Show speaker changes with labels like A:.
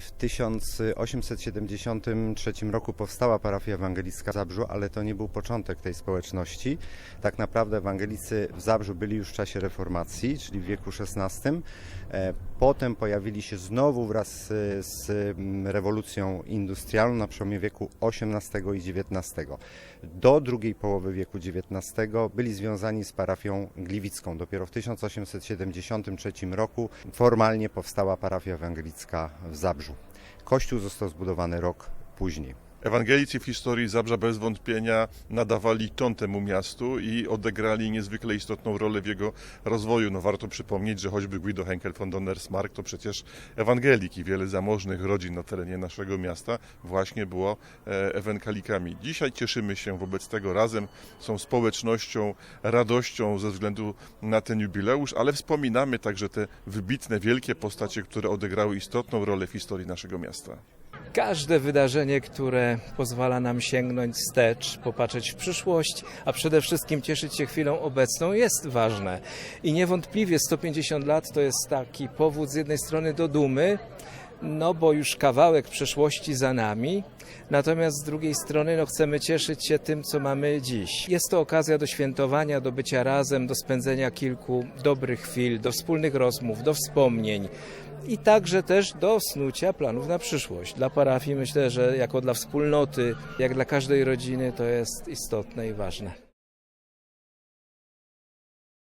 A: W 1873 roku powstała parafia ewangelicka w Zabrzu, ale to nie był początek tej społeczności. Tak naprawdę ewangelicy w Zabrzu byli już w czasie reformacji, czyli w wieku XVI. E, Potem pojawili się znowu wraz z, mm, rewolucją industrialną na przełomie wieku XVIII i XIX. Do drugiej połowy wieku XIX byli związani z parafią gliwicką. Dopiero w 1873 roku formalnie powstała parafia ewangelicka w Zabrzu. Kościół został zbudowany rok później.
B: Ewangelicy w historii Zabrza bez wątpienia nadawali ton temu miastu i odegrali niezwykle istotną rolę w jego rozwoju. No warto przypomnieć, że choćby Guido Henkel von Donnersmarck to przecież ewangelik i wiele zamożnych rodzin na terenie naszego miasta właśnie było e, ewangelikami. Dzisiaj cieszymy się wobec tego razem, są społecznością, radością ze względu na ten jubileusz, ale wspominamy także te wybitne, wielkie postacie, które odegrały istotną rolę w historii naszego miasta.
C: Każde wydarzenie, które pozwala nam sięgnąć wstecz, popatrzeć w przyszłość, a przede wszystkim cieszyć się chwilą obecną, jest ważne. I niewątpliwie 150 lat to jest taki powód z jednej strony do dumy, no bo już kawałek przeszłości za nami, natomiast z drugiej strony no, chcemy cieszyć się tym, co mamy dziś. Jest to okazja do świętowania, do bycia razem, do spędzenia kilku dobrych chwil, do wspólnych rozmów, do wspomnień i także też do snucia planów na przyszłość. Dla parafii myślę, że jako dla wspólnoty, jak dla każdej rodziny to jest istotne i ważne.